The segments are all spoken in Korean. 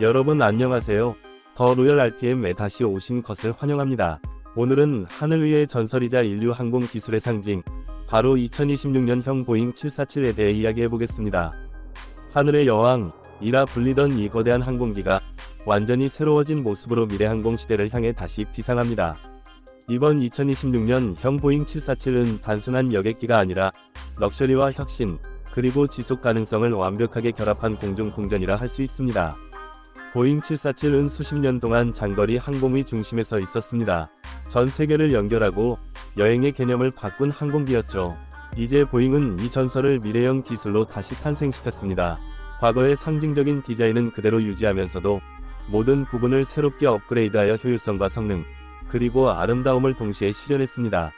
여러분 안녕하세요. 더 로열 RPM에 다시 오신 것을 환영합니다. 오늘은 하늘 위의 전설이자 인류 항공 기술의 상징, 바로 2026년형 보잉 747에 대해 이야기해 보겠습니다. 하늘의 여왕, 이라 불리던 이 거대한 항공기가 완전히 새로워진 모습으로 미래 항공 시대를 향해 다시 비상합니다. 이번 2026년 형 보잉 747은 단순한 여객기가 아니라 럭셔리와 혁신, 그리고 지속 가능성을 완벽하게 결합한 공중 공전이라 할 수 있습니다. 보잉 747은 수십 년 동안 장거리 항공의 중심에 서 있었습니다. 전 세계를 연결하고 여행의 개념을 바꾼 항공기였죠. 이제 보잉은 이 전설을 미래형 기술로 다시 탄생시켰습니다. 과거의 상징적인 디자인은 그대로 유지하면서도 모든 부분을 새롭게 업그레이드하여 효율성과 성능, 그리고 아름다움을 동시에 실현했습니다.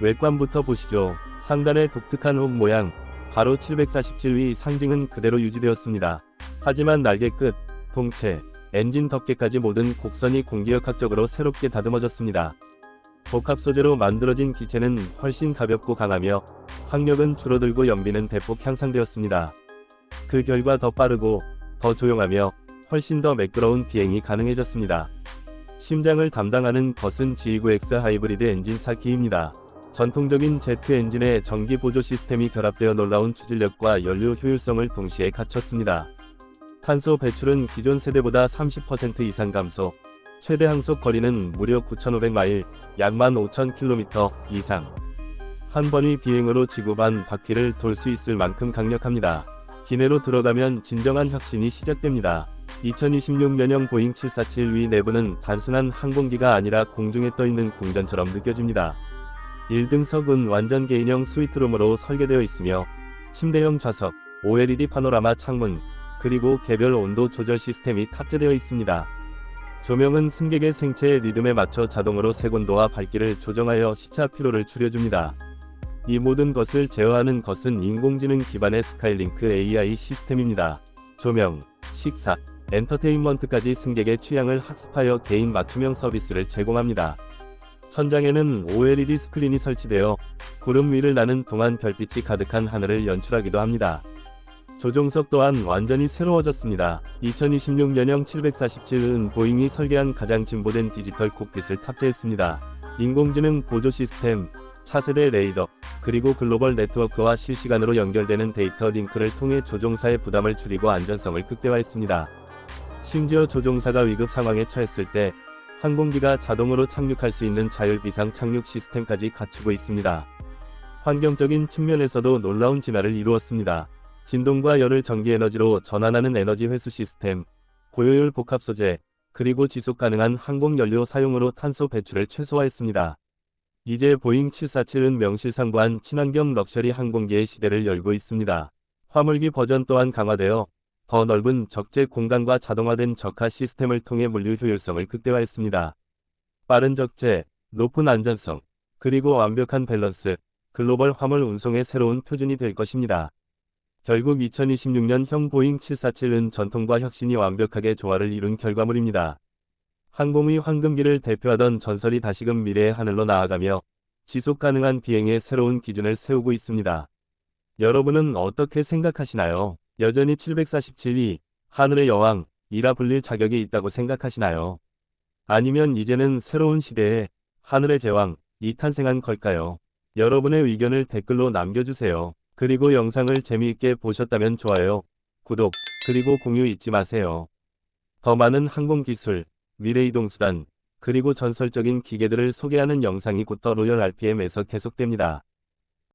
외관부터 보시죠. 상단의 독특한 홈 모양, 바로 747위 상징은 그대로 유지되었습니다. 하지만 날개 끝, 통체, 엔진 덮개까지 모든 곡선이 공기역학적으로 새롭게 다듬어졌습니다. 복합 소재로 만들어진 기체는 훨씬 가볍고 강하며 항력은 줄어들고 연비는 대폭 향상되었습니다. 그 결과 더 빠르고 더 조용하며 훨씬 더 매끄러운 비행이 가능해졌습니다. 심장을 담당하는 것은 G9X 하이브리드 엔진 4기입니다. 전통적인 제트 엔진의 전기 보조 시스템이 결합되어 놀라운 추진력과 연료 효율성을 동시에 갖췄습니다. 탄소 배출은 기존 세대보다 30% 이상 감소, 최대 항속 거리는 무려 9,500마일, 약 15,000km 이상. 한 번의 비행으로 지구 반 바퀴를 돌 수 있을 만큼 강력합니다. 기내로 들어가면 진정한 혁신이 시작됩니다. 2026년형 보잉 747 위 내부는 단순한 항공기가 아니라 공중에 떠 있는 궁전처럼 느껴집니다. 1등석은 완전 개인형 스위트룸으로 설계되어 있으며 침대형 좌석, OLED 파노라마 창문, 그리고 개별 온도 조절 시스템이 탑재되어 있습니다. 조명은 승객의 생체의 리듬에 맞춰 자동으로 색온도와 밝기를 조정하여 시차 피로를 줄여줍니다. 이 모든 것을 제어하는 것은 인공지능 기반의 스카이링크 AI 시스템입니다. 조명, 식사, 엔터테인먼트까지 승객의 취향을 학습하여 개인 맞춤형 서비스를 제공합니다. 천장에는 OLED 스크린이 설치되어 구름 위를 나는 동안 별빛이 가득한 하늘을 연출하기도 합니다. 조종석 또한 완전히 새로워졌습니다. 2026년형 747은 보잉이 설계한 가장 진보된 디지털 콕핏을 탑재했습니다. 인공지능 보조 시스템, 차세대 레이더, 그리고 글로벌 네트워크와 실시간으로 연결되는 데이터 링크를 통해 조종사의 부담을 줄이고 안전성을 극대화했습니다. 심지어 조종사가 위급 상황에 처했을 때 항공기가 자동으로 착륙할 수 있는 자율 비상 착륙 시스템까지 갖추고 있습니다. 환경적인 측면에서도 놀라운 진화를 이루었습니다. 진동과 열을 전기 에너지로 전환하는 에너지 회수 시스템, 고효율 복합 소재, 그리고 지속 가능한 항공 연료 사용으로 탄소 배출을 최소화했습니다. 이제 보잉 747은 명실상부한 친환경 럭셔리 항공기의 시대를 열고 있습니다. 화물기 버전 또한 강화되어 더 넓은 적재 공간과 자동화된 적하 시스템을 통해 물류 효율성을 극대화했습니다. 빠른 적재, 높은 안전성, 그리고 완벽한 밸런스, 글로벌 화물 운송의 새로운 표준이 될 것입니다. 결국 2026년형 보잉 747은 전통과 혁신이 완벽하게 조화를 이룬 결과물입니다. 항공의 황금기를 대표하던 전설이 다시금 미래의 하늘로 나아가며 지속 가능한 비행의 새로운 기준을 세우고 있습니다. 여러분은 어떻게 생각하시나요? 여전히 747위, 하늘의 여왕, 이라 불릴 자격이 있다고 생각하시나요? 아니면 이제는 새로운 시대에 하늘의 제왕, 이 탄생한 걸까요? 여러분의 의견을 댓글로 남겨주세요. 그리고 영상을 재미있게 보셨다면 좋아요, 구독, 그리고 공유 잊지 마세요. 더 많은 항공기술, 미래이동수단, 그리고 전설적인 기계들을 소개하는 영상이 곧 더 로열 RPM에서 계속됩니다.